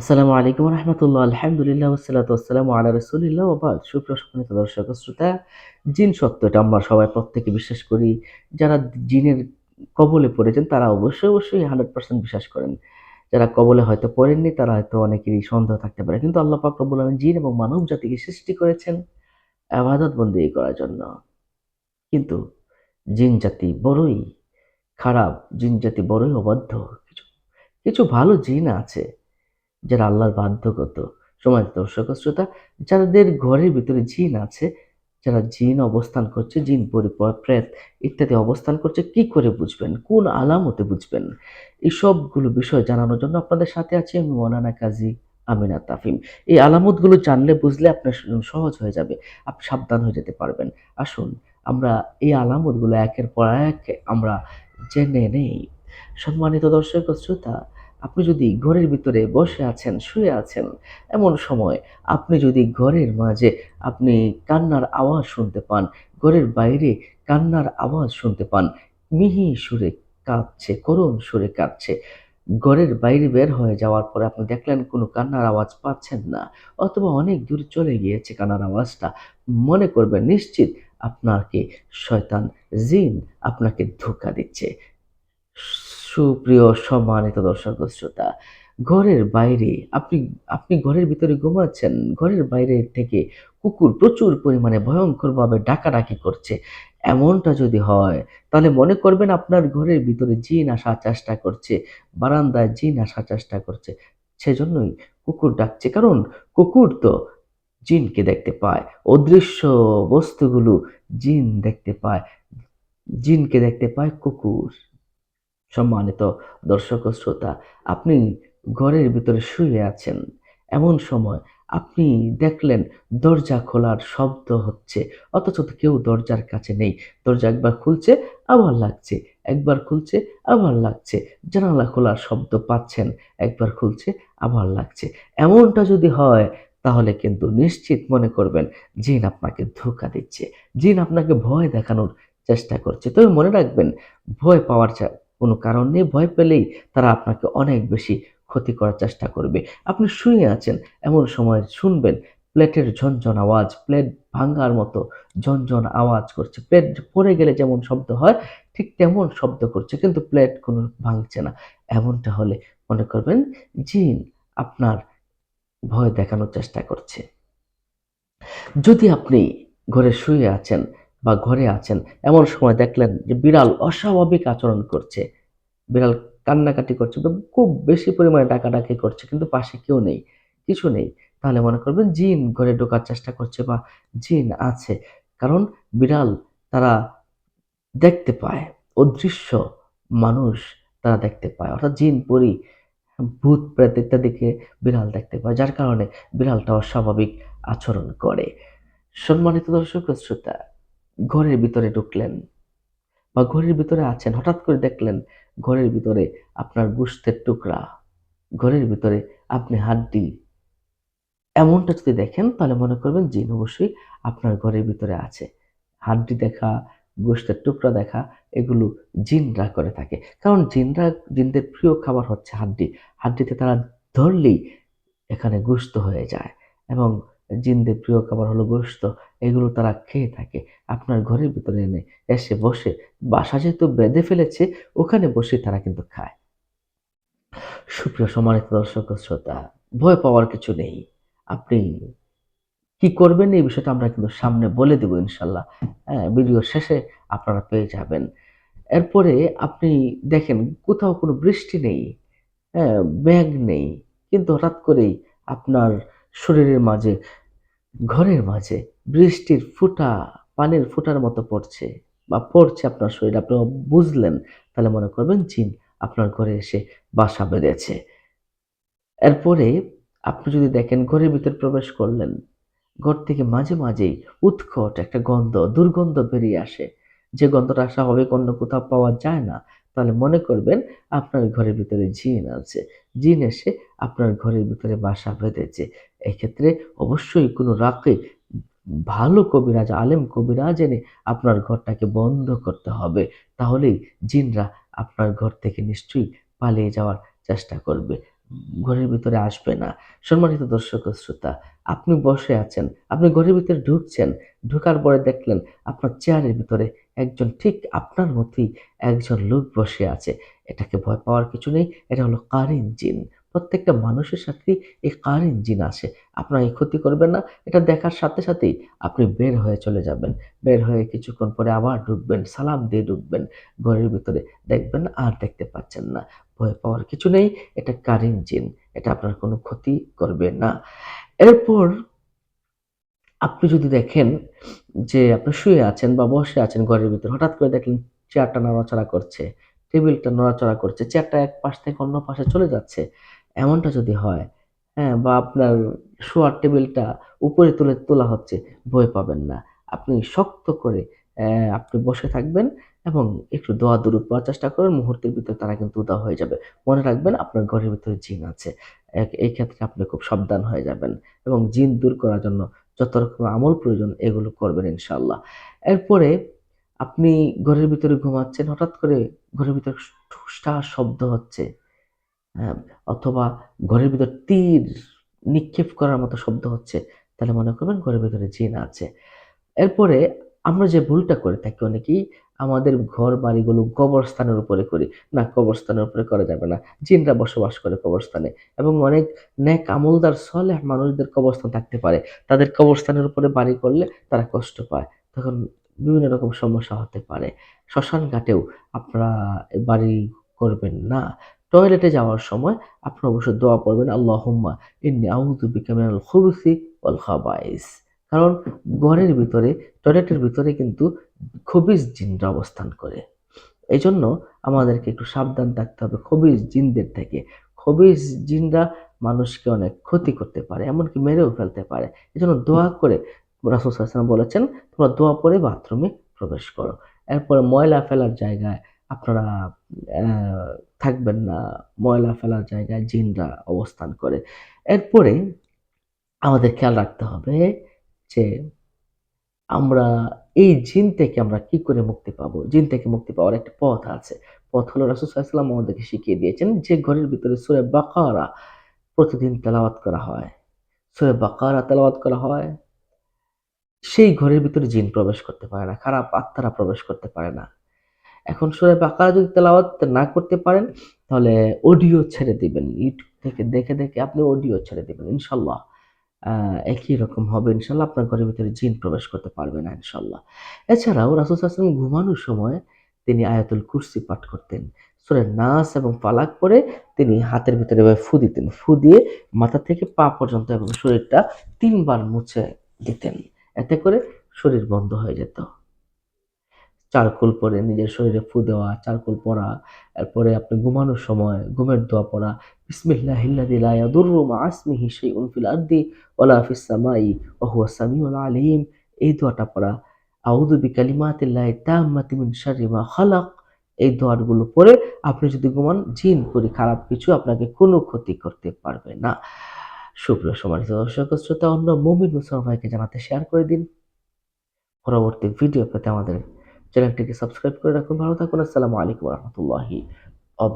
আসসালামু আলাইকুম রহমতুল্লাহ, আলহামদুলিল্লাহ ওসালাত আসসালামু আলা রসুলিল্লাহ ওবাদ সুপ্রসন্নিত দর্শক, শ্রোতা, জিন সত্য এটা আমরা সবাই প্রত্যেকে বিশ্বাস করি, যারা জিনের কবলে পড়েছেন তারা অবশ্যই অবশ্যই হান্ড্রেড পার্সেন্ট বিশ্বাস করেন। যারা কবলে হয়তো পড়েননি তারা হয়তো অনেকেরই সন্দেহ থাকতে পারে, কিন্তু আল্লাহ পাক রব্বুল আলামিন জিন এবং মানব জাতিকে সৃষ্টি করেছেন আবাদত বন্দী করার জন্য। কিন্তু জিন জাতি বড়ই খারাপ, জিন জাতি বড়ই অবাধ্য। কিছু কিছু ভালো জিন আছে যারা আল্লাহর বাধ্যগত। সমাজ দর্শক শ্রোতা, যাদের ঘরের ভিতরে জিন আছে, যারা জিন অবস্থান করছে, জিন পরিপয় প্রেত ইত্যাদি অবস্থান করছে, কি করে বুঝবেন? কোন আলামতে বুঝবেন? এই সবগুলো বিষয় জানানোর জন্য আপনাদের সাথে আছি আমি মৌলানা কাজী আমিনা তাফিম। এই আলামতগুলো জানলে, বুঝলে আপনার সহজ হয়ে যাবে। আপনি সাবধান হয়ে যেতে পারবেন। আসুন, আমরা এই আলামতগুলো একের পর এক আমরা জেনে নেই। সম্মানিত দর্শক শ্রোতা আপনি যদি ঘরের ভিতরে বসে আছেন, শুয়ে আছেন, এমন সময় আপনি যদি ঘরের মাঝে আপনি কান্নার আওয়াজ শুনতে পান, ঘরের বাইরে কান্নার আওয়াজ শুনতে পান, মিহি সুরে কাঁদছে করুণ সুরে কাঁদছে ঘরের বাইরে বের হয়ে যাওয়ার পরে আপনি দেখলেন কোনো কান্নার আওয়াজ পাচ্ছেন না, অথবা অনেক দূর চলে গিয়েছে কান্নার আওয়াজটা। মনে করবেন নিশ্চিত আপনাকে শয়তান জিন আপনাকে ধোকা দিচ্ছে। সুপ্রিয় সম্মানিত দর্শক শ্রোতা, ঘরের বাইরে আপনি আপনি ঘরের ভিতরে ঘুমাচ্ছেন, ঘরের বাইরে থেকে কুকুর প্রচুর পরিমাণে ভয়ঙ্করভাবে ডাকাডাকি করছে। এমনটা যদি হয়, তাহলে মনে করবেন আপনার ঘরের ভিতরে জিন আসার চেষ্টা করছে, বারান্দায় জিন আসার চেষ্টা করছে। সেজন্যই কুকুর ডাকছে, কারণ কুকুর তো জিনকে দেখতে পায়, অদৃশ্য বস্তুগুলো জিন দেখতে পায়, জিনকে দেখতে পায় কুকুর। সম্মানিত দর্শক শ্রোতা, আপনি ঘরের ভিতরে শুয়ে আছেন। এমন সময় আপনি দেখলেন দরজা খোলার শব্দ হচ্ছে, অথচ তো কেউ দরজার কাছে নেই। দরজা একবার খুলছে, আবার লাগছে। একবার খুলছে, আবার লাগছে। জানালা খোলার শব্দ পাচ্ছেন, একবার খুলছে, আবার লাগছে। এমনটা যদি হয়, তাহলে কিন্তু নিশ্চিত মনে করবেন, জিন আপনাকে ধোকা দিচ্ছে। জিন আপনাকে ভয় দেখানোর চেষ্টা করছে। তবে মনে রাখবেন, ভয় পাওয়ার কোনো কারণ নেই ভয় পেলেই তারা আপনাকে অনেক বেশি ক্ষতি করার চেষ্টা করবে। আপনি শুয়ে আছেন, এমন সময় শুনবেন প্লেটের ঝনঝন আওয়াজ, প্লেট ভাঙ্গার মতো ঝনঝন আওয়াজ করছে। প্লেট পড়ে গেলে যেমন শব্দ হয়, ঠিক তেমন শব্দ করছে, কিন্তু প্লেট কোনো ভাঙছে না। এমনটা হলে মনে করবেন জিন আপনার ভয় দেখানোর চেষ্টা করছে। যদি আপনি ঘরে শুয়ে আছেন বা ঘরে আছেন, এমন সময় দেখলেন যে বিড়াল অস্বাভাবিক আচরণ করছে। বিড়াল কান্নাকাটি করছে, বা খুব বেশি পরিমাণে ডাকাডাকি করছে, কিন্তু পাশে কেউ নেই, কিছু নেই। তাহলে মনে করবেন জিন ঘরে ঢোকার চেষ্টা করছে বা জিন আছে, কারণ বিড়াল তারা দেখতে পায়, অদৃশ্য মানুষ তারা দেখতে পায়। অর্থাৎ জিন, পরি, ভূত প্রেত ইত্যাদিকে বিড়াল দেখতে পায়, যার কারণে বিড়ালটা অস্বাভাবিক আচরণ করে। সম্মানিত দর্শক শ্রোতা ঘরের ভিতরে ঢুকলেন বা ঘরের ভিতরে আছেন, হঠাৎ করে দেখলেন ঘরের ভিতরে আপনার গোস্তের টুকরা। ঘরের ভিতরে আপনি হাড্ডি। এমনটা যদি দেখেন, তাহলে মনে করবেন জিন অবশ্যই আপনার ঘরের ভিতরে আছে। হাড্ডি দেখা গোস্তের টুকরা দেখা, এগুলো জিনরা করে থাকে। কারণ জিনরা, জিনদের প্রিয় খাবার হচ্ছে হাড্ডি। হাড্ডিতে তারা ধরলেই এখানে গোস্ত হয়ে যায় এবং জিনদের প্রিয় খাবার হলো গোস্ত এগুলো তারা খেয়ে থাকে। আপনার ঘরের ভিতরে এনে এসে বসে, বাসা যেহেতু বেঁধে ফেলেছে, ওখানে বসে তারা কিন্তু খায়। সুপ্রিয় সম্মানিত দর্শক শ্রোতা, ভয় পাওয়ার কিছু নেই। আপনি কি করবেন এই বিষয়টা আমরা কিন্তু সামনে বলে দেব ইনশাল্লাহ। হ্যাঁ ভিডিও শেষে আপনারা পেয়ে যাবেন। এরপরে আপনি দেখেন, কোথাও কোনো বৃষ্টি নেই হ্যাঁ ব্যাগ নেই, কিন্তু হঠাৎ করেই আপনার শরীরের মাঝে, ঘরের মাঝে, বৃষ্টির ফুটা, পানির ফুটার মতো পড়ছে বা পড়ছে আপনার শরীর। আপনি বুঝলেন? তাহলে মনে করবেন, জিন আপনার ঘরে এসে বাসা বেঁধেছে। এরপরে আপনি যদি দেখেন, ঘরের ভিতর প্রবেশ করলেন, ঘর থেকে মাঝে মাঝেই উৎকট একটা গন্ধ, দুর্গন্ধ বেরিয়ে আসে। যে গন্ধটা স্বাভাবিক অন্য কোথাও পাওয়া যায় না। তাহলে মনে করবেন, আপনার ঘরের ভিতরে জিন আছে। জিন এসে আপনার ঘরের ভিতরে বাসা বেঁধেছে। এক্ষেত্রে অবশ্যই কোনো রাকে ভালো কবিরাজ, আলেম কবিরাজ এনে আপনার ঘরটাকে বন্ধ করতে হবে। তাহলেই জিনরা আপনার ঘর থেকে নিশ্চয়ই পালিয়ে যাওয়ার চেষ্টা করবে। ঘরের ভিতরে আসবে না। সম্মানিত দর্শক শ্রোতা, আপনি বসে আছেন, আপনি ঘরের ভিতরে ঢুকছেন, ঢুকার পরে দেখলেন আপনার চেয়ারের ভিতরে একজন, ঠিক আপনার মতোই একজন লোক বসে আছে। এটাকে ভয় পাওয়ার কিছু নেই, এটা হলো কারিন জিন। প্রত্যেকটা মানুষের সাথে এই কারিন জিন আসে আপনার এই ক্ষতি করবেন না। এটা দেখার সাথে সাথেই আপনি বের হয়ে চলে যাবেন। বের হয়ে কিছুক্ষণ পরে আবার ঢুকবেন, সালাম দিয়ে ঢুকবেন, ঘরের ভিতরে দেখবেন আর দেখতে পাচ্ছেন না। ভয় পাওয়ার কিছু নেই। এটা কারিন জিন। এটা আপনার কোনো ক্ষতি করবে না। এরপর আপনি যদি দেখেন যে আপনি শুয়ে আছেন বা বসে আছেন ঘরের ভিতরে, হঠাৎ করে দেখলেন চেয়ারটা নড়াচড়া করছে, টেবিলটা নড়াচড়া করছে, চেয়ারটা এক পাশ থেকে অন্য পাশে চলে যাচ্ছে এমনটা যদি হয় হ্যাঁ বা আপনার শোয়ার টেবিলটা উপরে তুলে তোলা হচ্ছে, ভয় পাবেন না। আপনি শক্ত করে আপনি বসে থাকবেন এবং একটু দোয়া দূর পড়ার চেষ্টা করবেন মুহূর্তের ভিতরে তারা কিন্তু উদা হয়ে যাবে। মনে রাখবেন, আপনার ঘরের ভিতরে জিন আছে। এই ক্ষেত্রে আপনি খুব সাবধান হয়ে যাবেন এবং জিন দূর করার জন্য যত রকম আমল প্রয়োজন, এগুলো করবেন ইনশাল্লাহ এরপরে আপনি ঘরের ভিতরে ঘুমাচ্ছেন, হঠাৎ করে ঘরের ভিতরে ঠুসটা শব্দ হচ্ছে। অথবা ঘরের ভিতর তীর নিক্ষেপ করার মতো শব্দ হচ্ছে, তাহলে মনে করবেন ঘরের ভিতরে জিন আছে। এরপরে আমরা যে ভুলটা করে থাকি অনেকেই, আমাদের ঘর বাড়িগুলো কবরস্থানের উপরে করি। না, কবরস্থানের উপরে করা যাবে না। জিনরা বসবাস করে কবরস্থানে এবং অনেক ন্যাক আমলদার সলেহ মানুষদের কবরস্থান থাকতে পারে। তাদের কবরস্থানের উপরে বাড়ি করলে তারা কষ্ট পায়। তখন বিভিন্ন রকম সমস্যা হতে পারে। শ্মশান ঘাটেও আপনারা বাড়ি করবেন না। টয়লেটে যাওয়ার সময় আপনি অবশ্যই দোয়া পড়বেন, আল্লাহুম্মা ইন্নী আউযু বিকা মিনাল খুবুসি ওয়াল খাবাইস। কারণ ঘরের ভিতরে, টয়লেটের ভিতরে কিন্তু খবিজ জিনরা অবস্থান করে। এই জন্য আমাদেরকে একটু সাবধান থাকতে হবে খবিজ জিনদের থেকে। খবিজ জিনরা মানুষকে অনেক ক্ষতি করতে পারে, এমনকি মেরেও ফেলতে পারে। এই জন্য দোয়া করে রাসুল সাল্লাম বলেছেন, তোমরা দোয়া পরে বাথরুমে প্রবেশ করো। এরপরে ময়লা ফেলার জায়গায় আপনারা থাকবেন না। ময়লা ফেলার জায়গায় জিনরা অবস্থান করে। এরপরে আমাদের খেয়াল রাখতে হবে যে আমরা এই জিন থেকে আমরা কি করে মুক্তি পাবো? জিন থেকে মুক্তি পাওয়ার একটা পথ আছে। পথ হলো আলাইহি আমাদেরকে শিখিয়ে দিয়েছেন যে ঘরের ভিতরে সূরা বাকারা প্রতিদিন তেলাওয়াত করা হয়। সূরা বাকারা তেলাওয়াত করা হয়। সেই ঘরের ভিতরে জিন প্রবেশ করতে পারে না, খারাপ আত্মারা প্রবেশ করতে পারে না। এখন সূরা বাকারা যদি তেলাওয়াত না করতে পারেন, তাহলে অডিও ছেড়ে দিবেন। ইউটিউব থেকে দেখে দেখে আপনি অডিও ছেড়ে দিবেন, ইনশাল্লাহ। একই রকম হবে, ইনশাল্লাহ আপনার ঘরের ভিতরে জিন প্রবেশ করতে পারবে না, ইনশাল্লাহ। এছাড়াও রাসুল সাল্লাম ঘুমানোর সময় তিনি আয়াতুল কুরসি পাঠ করতেন। সূরা নাস এবং পালাক পরে তিনি হাতের ভিতরে ফু দিতেন। ফু দিয়ে মাথা থেকে পা পর্যন্ত এবং শরীরটা তিনবার মুছে দিতেন। এতে করে শরীর বন্ধ হয়ে যেত। চারকোল পরে নিজের শরীরে ফু দেওয়া, চারকোল পরা, এরপরে আপনি ঘুমানোর সময় ঘুমের দোয়া পড়া বিসমিল্লাহিল্লাযী লা ইয়াদুররু মা ইসমিহি শাইউন ফিল আরদি ওয়ালা ফিস সামাই ওয়া হুয়া সামিউল আলিম। এই দোয়াটা পড়া। আউযু বিকালিমাতিল্লাহি তাম্মাতি মিন শাররি মা খালাক। এই দোয়াগুলো পরে আপনি যদি ঘুমান, জিন করি খারাপ কিছু আপনাকে কোনো ক্ষতি করতে পারবে না। সুপ্রিয় সমানিত দর্শক, শ্রোতা, অন্য মমিন মুসলমান ভাইকে জানাতে শেয়ার করে দিন। পরবর্তী ভিডিও পেতে আমাদের চ্যানেলটিকে সাবস্ক্রাইব করে রাখুন। ভালো থাকুন। আসসালামু আলাইকুম রহমতুল্লাহি